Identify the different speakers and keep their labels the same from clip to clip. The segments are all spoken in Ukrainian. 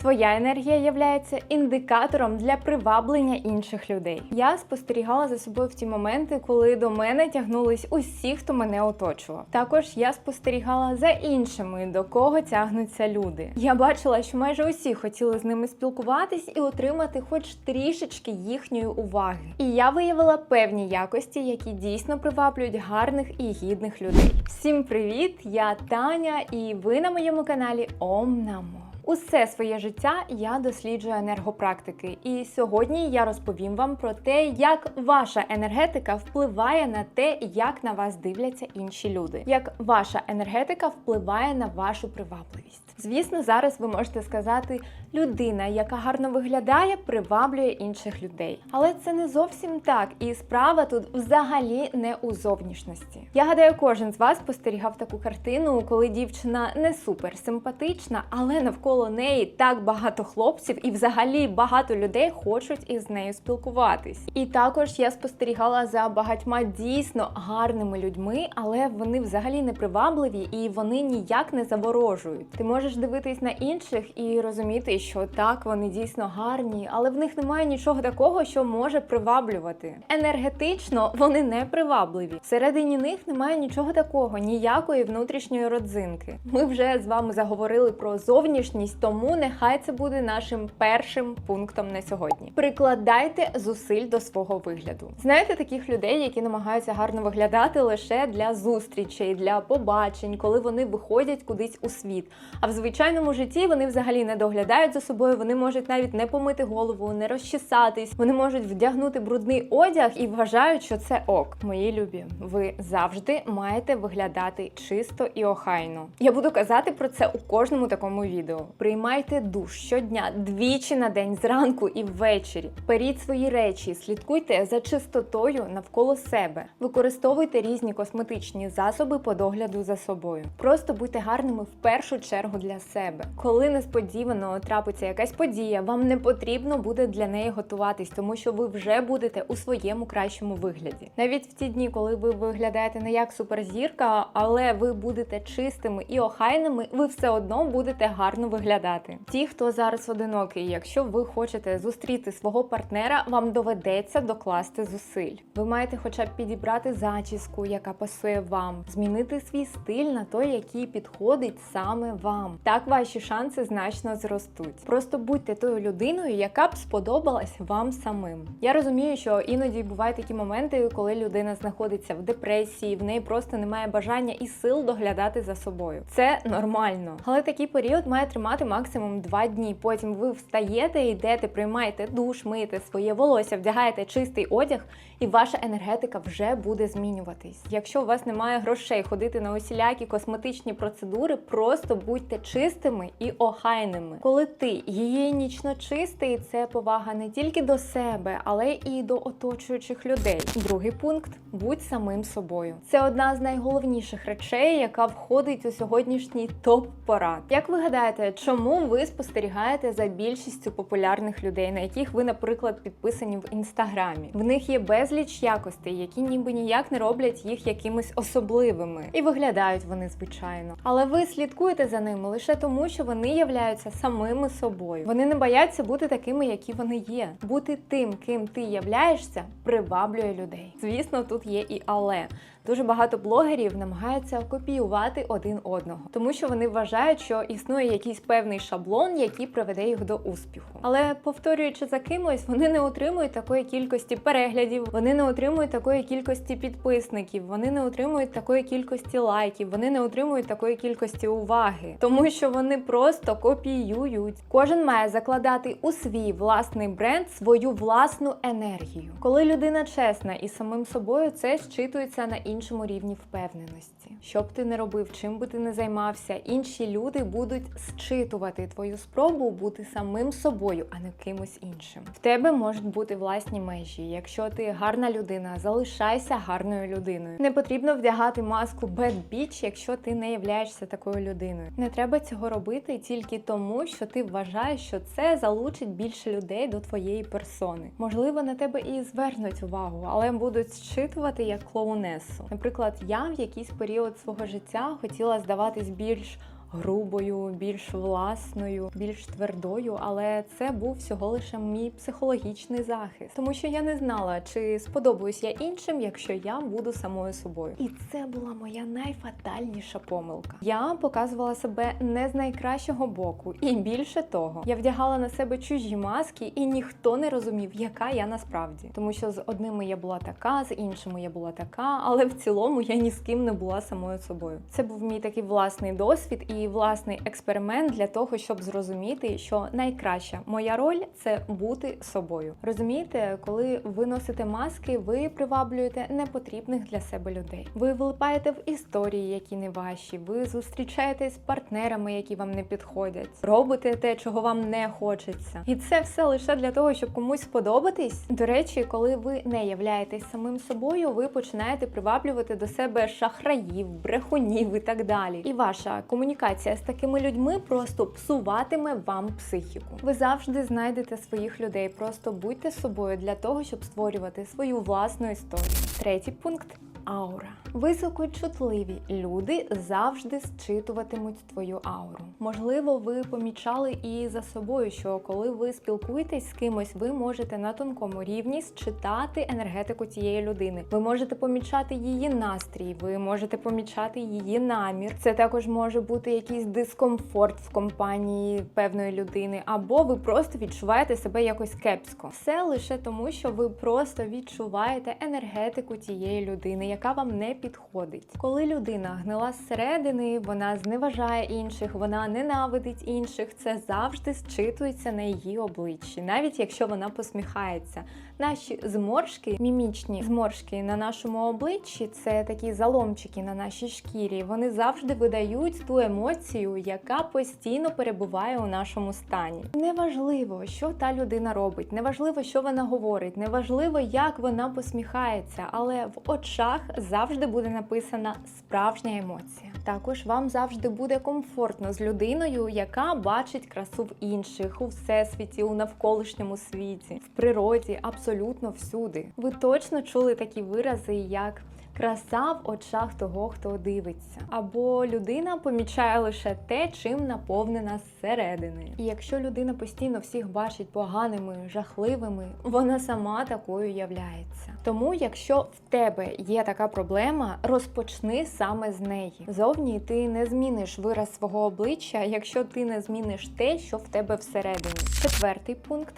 Speaker 1: Твоя енергія являється індикатором для приваблення інших людей. Я спостерігала за собою в ті моменти, коли до мене тягнулись усі, хто мене оточував. Також я спостерігала за іншими, до кого тягнуться люди. Я бачила, що майже усі хотіли з ними спілкуватись і отримати хоч трішечки їхньої уваги. І я виявила певні якості, які дійсно приваблюють гарних і гідних людей. Всім привіт! Я Таня, і ви на моєму каналі Ом Намо. Усе своє життя я досліджую енергопрактики, і сьогодні я розповім вам про те, як ваша енергетика впливає на те, як на вас дивляться інші люди, як ваша енергетика впливає на вашу привабливість. Звісно, зараз ви можете сказати, людина, яка гарно виглядає, приваблює інших людей. Але це не зовсім так, і справа тут взагалі не у зовнішності. Я гадаю, кожен з вас спостерігав таку картину, коли дівчина не супер симпатична, але навколо неї так багато хлопців і взагалі багато людей хочуть із нею спілкуватись. І також я спостерігала за багатьма дійсно гарними людьми, але вони взагалі не привабливі і вони ніяк не заворожують. Ти можеш дивитись на інших і розуміти, що так вони дійсно гарні, але в них немає нічого такого, що може приваблювати. Енергетично вони не привабливі. Всередині них немає нічого такого, ніякої внутрішньої родзинки. Ми вже з вами заговорили про зовнішність, тому нехай це буде нашим першим пунктом на сьогодні. Прикладайте зусиль до свого вигляду. Знаєте таких людей, які намагаються гарно виглядати лише для зустрічей, для побачень, коли вони виходять кудись у світ. А в звичайному житті вони взагалі не доглядають за собою, вони можуть навіть не помити голову, не розчесатись, вони можуть вдягнути брудний одяг і вважають, що це ок. Мої любі, ви завжди маєте виглядати чисто і охайно. Я буду казати про це у кожному такому відео. Приймайте душ щодня, двічі на день, зранку і ввечері. Періть свої речі, слідкуйте за чистотою навколо себе. Використовуйте різні косметичні засоби по догляду за собою. Просто будьте гарними в першу чергу для себе. Коли несподівано трапиться якась подія, вам не потрібно буде для неї готуватись, тому що ви вже будете у своєму кращому вигляді. Навіть в ті дні, коли ви виглядаєте не як суперзірка, але ви будете чистими і охайними, ви все одно будете гарно виглядати. Ті, хто зараз одинокий, якщо ви хочете зустріти свого партнера, вам доведеться докласти зусиль. Ви маєте хоча б підібрати зачіску, яка пасує вам, змінити свій стиль на той, який підходить саме вам. Так ваші шанси значно зростуть. Просто будьте тою людиною, яка б сподобалась вам самим. Я розумію, що іноді бувають такі моменти, коли людина знаходиться в депресії, в неї просто немає бажання і сил доглядати за собою. Це нормально, але такий період має тримати максимум 2 дні. Потім ви встаєте, йдете, приймаєте душ, миєте своє волосся, вдягаєте чистий одяг, і ваша енергетика вже буде змінюватись. Якщо у вас немає грошей ходити на усілякі косметичні процедури, просто будьте чистими і охайними. Коли ти гігієнічно чистий, це повага не тільки до себе, але і до оточуючих людей. Другий пункт будь самим собою. Це одна з найголовніших речей, яка входить у сьогоднішній топ порад. Як ви гадаєте, чому ви спостерігаєте за більшістю популярних людей, на яких ви, наприклад, підписані в інстаграмі? В них є безліч якостей, які ніби ніяк не роблять їх якимись особливими, і виглядають вони звичайно. Але ви слідкуєте за ними лише тому, що вони являються самими собою. Вони не бояться бути такими, які вони є. Бути тим, ким ти являєшся, приваблює людей. Звісно, тут є і але. Дуже багато блогерів намагаються копіювати один одного, тому що вони вважають, що існує якийсь певний шаблон, який приведе їх до успіху. Але повторюючи за кимось, вони не отримують такої кількості переглядів, вони не отримують такої кількості підписників, вони не отримують такої кількості лайків, вони не отримують такої кількості уваги, тому що вони просто копіюють. Кожен має закладати у свій власний бренд свою власну енергію. Коли людина чесна і самим собою, це щитується на іншому рівні впевненості. Що б ти не робив, чим би ти не займався, інші люди будуть зчитувати твою спробу бути самим собою, а не кимось іншим. В тебе можуть бути власні межі. Якщо ти гарна людина, залишайся гарною людиною. Не потрібно вдягати маску bad bitch, якщо ти не являєшся такою людиною. Не треба цього робити тільки тому, що ти вважаєш, що це залучить більше людей до твоєї персони. Можливо, на тебе і звернуть увагу, але будуть зчитувати як клоунесу. Наприклад, я в якийсь період свого життя хотіла здаватись більш грубою, більш власною, більш твердою, але це був всього лише мій психологічний захист, тому що я не знала, чи сподобаюсь я іншим, якщо я буду самою собою. І це була моя найфатальніша помилка. Я показувала себе не з найкращого боку, і більше того, я вдягала на себе чужі маски, і ніхто не розумів, яка я насправді, тому що з одними я була така, з іншими я була така, але в цілому я ні з ким не була самою собою. Це був мій такий власний досвід і власний експеримент для того, щоб зрозуміти, що найкраща моя роль це бути собою. Розумієте, коли ви носите маски, ви приваблюєте непотрібних для себе людей. Ви влипаєте в історії, які не ваші. Ви зустрічаєтесь з партнерами, які вам не підходять. Робите те, чого вам не хочеться, і це все лише для того, щоб комусь сподобатись. До речі, коли ви не являєтесь самим собою, ви починаєте приваблювати до себе шахраїв, брехунів і так далі. І ваша комунікація з такими людьми просто псуватиме вам психіку. Ви завжди знайдете своїх людей. Просто будьте собою для того, щоб створювати свою власну історію. Третій пункт. Аура. Високочутливі люди завжди зчитуватимуть твою ауру. Можливо, ви помічали і за собою, що коли ви спілкуєтесь з кимось, ви можете на тонкому рівні считати енергетику цієї людини. Ви можете помічати її настрій, ви можете помічати її намір. Це також може бути якийсь дискомфорт в компанії певної людини, або ви просто відчуваєте себе якось кепсько. Все лише тому, що ви просто відчуваєте енергетику тієї людини, яка вам не підходить. Коли людина гнила зсередини, вона зневажає інших, вона ненавидить інших. Це завжди зчитується на її обличчі, навіть якщо вона посміхається. Наші зморшки, мімічні зморшки на нашому обличчі, це такі заломчики на нашій шкірі. Вони завжди видають ту емоцію, яка постійно перебуває у нашому стані. Неважливо, що та людина робить, неважливо, що вона говорить, неважливо, як вона посміхається, але в очах завжди буде написана справжня емоція. Також вам завжди буде комфортно з людиною, яка бачить красу в інших, у всесвіті, у навколишньому світі, в природі, абсолютно всюди. Ви точно чули такі вирази, як Краса в очах того, хто дивиться, або людина помічає лише те, чим наповнена зсередини. І якщо людина постійно всіх бачить поганими, жахливими, вона сама такою являється. Тому, якщо в тебе є така проблема, розпочни саме з неї. Зовні ти не зміниш вираз свого обличчя, якщо ти не зміниш те, що в тебе всередині. Четвертий пункт.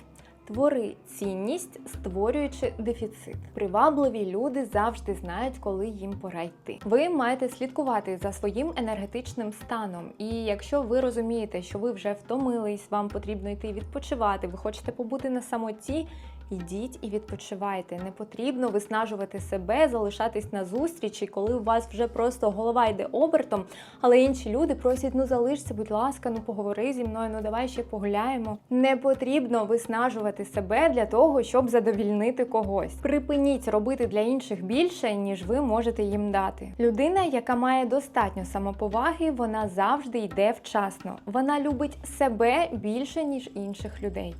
Speaker 1: Твори цінність, створюючи дефіцит. Привабливі люди завжди знають, коли їм пора йти. Ви маєте слідкувати за своїм енергетичним станом. І якщо ви розумієте, що ви вже втомились, вам потрібно йти відпочивати, ви хочете побути на самоті. Йдіть і відпочивайте. Не потрібно виснажувати себе, залишатись на зустрічі, коли у вас вже просто голова йде обертом, але інші люди просять: ну залишся, будь ласка, ну поговори зі мною, ну давай ще погуляємо. Не потрібно виснажувати себе для того, щоб задовільнити когось. Припиніть робити для інших більше, ніж ви можете їм дати. Людина, яка має достатньо самоповаги, вона завжди йде вчасно. Вона любить себе більше, ніж інших людей.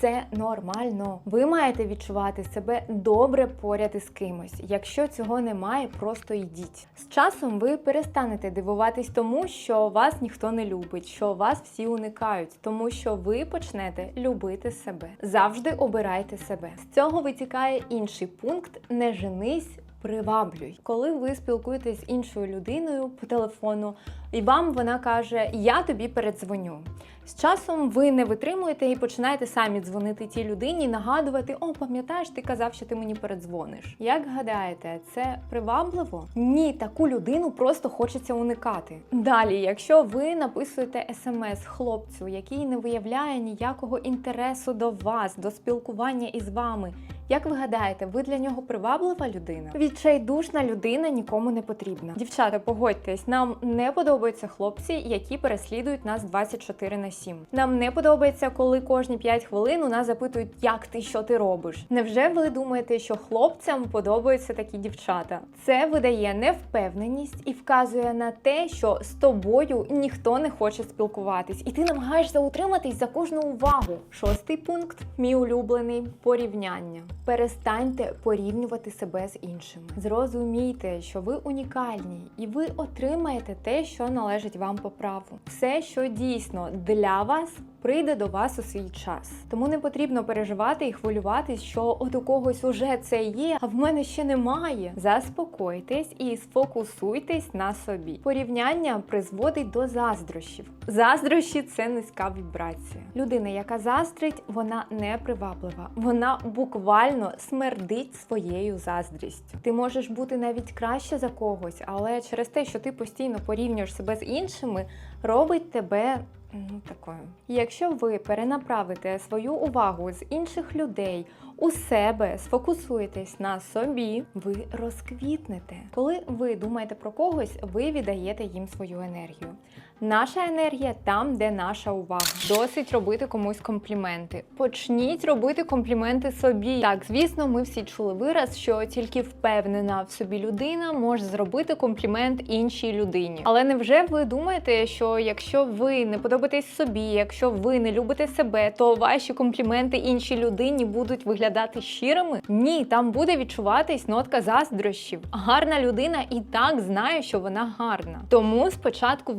Speaker 1: Це нормально. Ви маєте відчувати себе добре поряд із кимось. Якщо цього немає, просто йдіть. З часом ви перестанете дивуватись тому, що вас ніхто не любить, що вас всі уникають, тому що ви почнете любити себе. Завжди обирайте себе. З цього витікає інший пункт: не женись. Приваблюй, коли ви спілкуєтесь з іншою людиною по телефону, і вам вона каже: Я тобі передзвоню. З часом ви не витримуєте і починаєте самі дзвонити тій людині, нагадувати: О, пам'ятаєш, ти казав, що ти мені передзвониш. Як гадаєте, це привабливо? Ні, таку людину просто хочеться уникати. Далі, якщо ви написуєте смс хлопцю, який не виявляє ніякого інтересу до вас, до спілкування із вами. Як ви гадаєте, ви для нього приваблива людина? Відчайдушна людина нікому не потрібна. Дівчата, погодьтесь, нам не подобаються хлопці, які переслідують нас 24 на 7. Нам не подобається, коли кожні 5 хвилин у нас запитують, як ти що ти робиш. Невже ви думаєте, що хлопцям подобаються такі дівчата? Це видає невпевненість і вказує на те, що з тобою ніхто не хоче спілкуватись, і ти намагаєшся утриматись за кожну увагу. Шостий пункт, мій улюблений порівняння. Перестаньте порівнювати себе з іншими. Зрозумійте, що ви унікальні, і ви отримаєте те, що належить вам по праву. Все, що дійсно для вас. Прийде до вас у свій час, тому не потрібно переживати і хвилюватись, що от у когось уже це є, а в мене ще немає. Заспокойтесь і сфокусуйтесь на собі. Порівняння призводить до заздрощів. Заздрощі це низька вібрація. Людина, яка заздрить, вона не приваблива. Вона буквально смердить своєю заздрістю. Ти можеш бути навіть краще за когось, але через те, що ти постійно порівнюєш себе з іншими, робить тебе. Ну, такою. Якщо ви перенаправите свою увагу з інших людей у себе, сфокусуєтесь на собі, ви розквітнете. Коли ви думаєте про когось, ви віддаєте їм свою енергію. Наша енергія там, де наша увага. Досить робити комусь компліменти. Почніть робити компліменти собі. Так, звісно, ми всі чули вираз, що тільки впевнена в собі людина може зробити комплімент іншій людині. Але невже ви думаєте, що якщо ви не подобаєтесь собі, якщо ви не любите себе, то ваші компліменти іншій людині будуть виглядати щирими? Ні, там буде відчуватись нотка заздрощів. Гарна людина і так знає, що вона гарна. Тому спочатку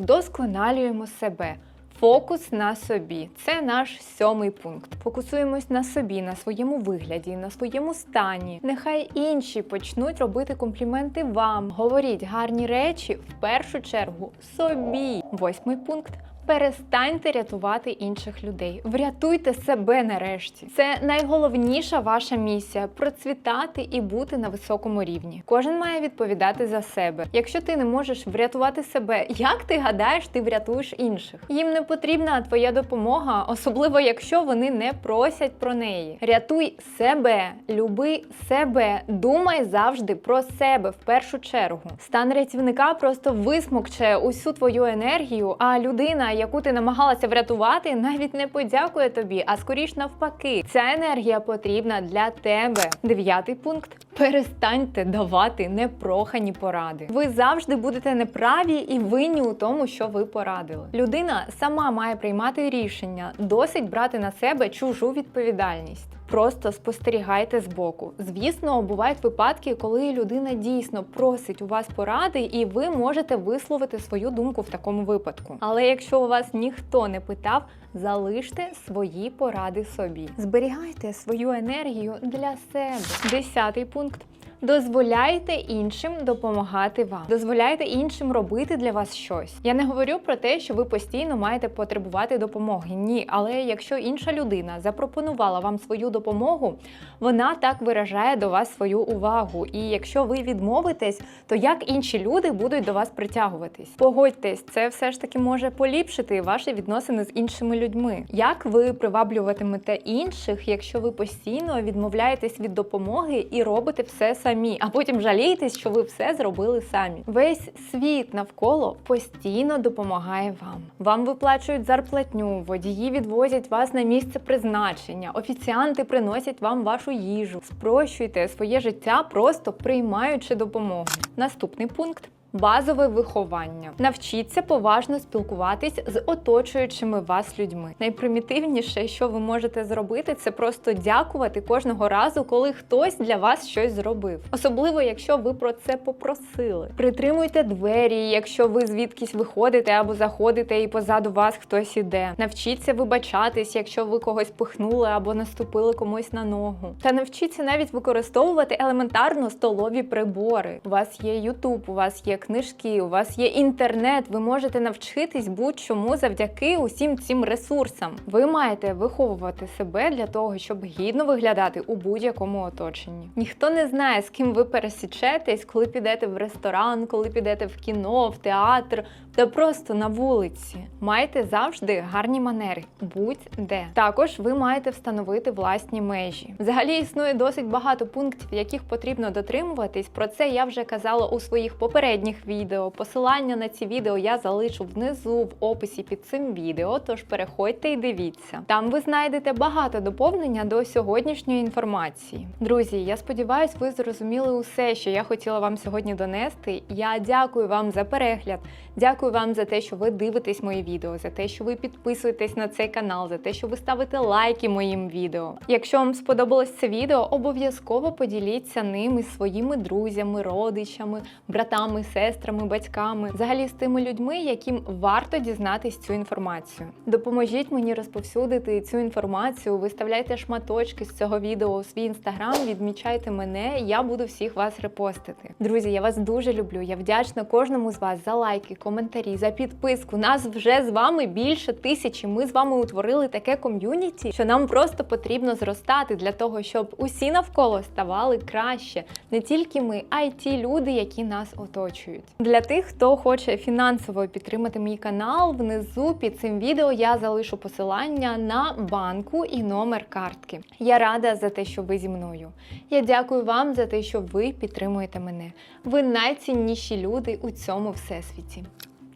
Speaker 1: вдосконалюємо себе. Фокус на собі це наш сьомий пункт. Фокусуємось на собі, на своєму вигляді, на своєму стані. Нехай інші почнуть робити компліменти вам. Говоріть гарні речі в першу чергу собі. Восьмий пункт. Перестаньте рятувати інших людей. Врятуйте себе нарешті. Це найголовніша ваша місія процвітати і бути на високому рівні. Кожен має відповідати за себе. Якщо ти не можеш врятувати себе, як ти гадаєш, ти врятуєш інших? Їм не потрібна твоя допомога, особливо якщо вони не просять про неї. Рятуй себе, люби себе, думай завжди про себе в першу чергу. Стан рятівника просто висмокче усю твою енергію, а людина, яку ти намагалася врятувати, навіть не подякує тобі, а скоріш навпаки. Ця енергія потрібна для тебе. Дев'ятий пункт. Перестаньте давати непрохані поради. Ви завжди будете неправі і винні у тому, що ви порадили. Людина сама має приймати рішення, досить брати на себе чужу відповідальність. Просто спостерігайте збоку. Звісно, бувають випадки, коли людина дійсно просить у вас поради, і ви можете висловити свою думку в такому випадку. Але якщо у вас ніхто не питав, залиште свої поради собі. Зберігайте свою енергію для себе. Десятий пункт. Дозволяйте іншим допомагати вам, дозволяйте іншим робити для вас щось. Я не говорю про те, що ви постійно маєте потребувати допомоги. Ні, але якщо інша людина запропонувала вам свою допомогу, вона так виражає до вас свою увагу. І якщо ви відмовитесь, то як інші люди будуть до вас притягуватись? Погодьтесь, це все ж таки може поліпшити ваші відносини з іншими людьми. Як ви приваблюватимете інших, якщо ви постійно відмовляєтесь від допомоги і робите все самі, а потім жалієтесь, що ви все зробили самі? Весь світ навколо постійно допомагає вам. Вам виплачують зарплатню, водії відвозять вас на місце призначення, офіціанти приносять вам вашу їжу. Спрощуйте своє життя, просто приймаючи допомогу. Наступний пункт. Базове виховання. Навчіться поважно спілкуватись з оточуючими вас людьми. Найпримітивніше, що ви можете зробити, це просто дякувати кожного разу, коли хтось для вас щось зробив. Особливо, якщо ви про це попросили. Притримуйте двері, якщо ви звідкись виходите або заходите, і позаду вас хтось іде. Навчіться вибачатись, якщо ви когось пихнули або наступили комусь на ногу. Та навчіться навіть використовувати елементарно столові прибори. У вас є YouTube, у вас є книжки, у вас є інтернет, ви можете навчитись будь-чому завдяки усім цим ресурсам. Ви маєте виховувати себе для того, щоб гідно виглядати у будь-якому оточенні. Ніхто не знає, з ким ви пересічетесь, коли підете в ресторан, коли підете в кіно, в театр та просто на вулиці. Майте завжди гарні манери, будь-де. Також ви маєте встановити власні межі. Взагалі існує досить багато пунктів, яких потрібно дотримуватись. Про це я вже казала у своїх попередніх відео. Посилання на ці відео я залишу внизу в описі під цим відео, тож переходьте і дивіться. Там ви знайдете багато доповнення до сьогоднішньої інформації. Друзі, я сподіваюся, ви зрозуміли усе, що я хотіла вам сьогодні донести. Я дякую вам за перегляд. Дякую дякую вам за те, що ви дивитесь мої відео, за те, що ви підписуєтесь на цей канал, за те, що ви ставите лайки моїм відео. Якщо вам сподобалось це відео, обов'язково поділіться ним із своїми друзями, родичами, братами, сестрами, батьками, взагалі з тими людьми, яким варто дізнатись цю інформацію. Допоможіть мені розповсюдити цю інформацію. Виставляйте шматочки з цього відео у свій інстаграм, відмічайте мене, я буду всіх вас репостити. Друзі, я вас дуже люблю. Я вдячна кожному з вас за лайки, коментарі, за підписку. Нас вже з вами більше тисячі. Ми з вами утворили таке ком'юніті, що нам просто потрібно зростати для того, щоб усі навколо ставали краще. Не тільки ми, а й ті люди, які нас оточують. Для тих, хто хоче фінансово підтримати мій канал, внизу під цим відео я залишу посилання на банку і номер картки. Я рада за те, що ви зі мною. Я дякую вам за те, що ви підтримуєте мене. Ви найцінніші люди у цьому всесвіті.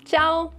Speaker 1: Ciao!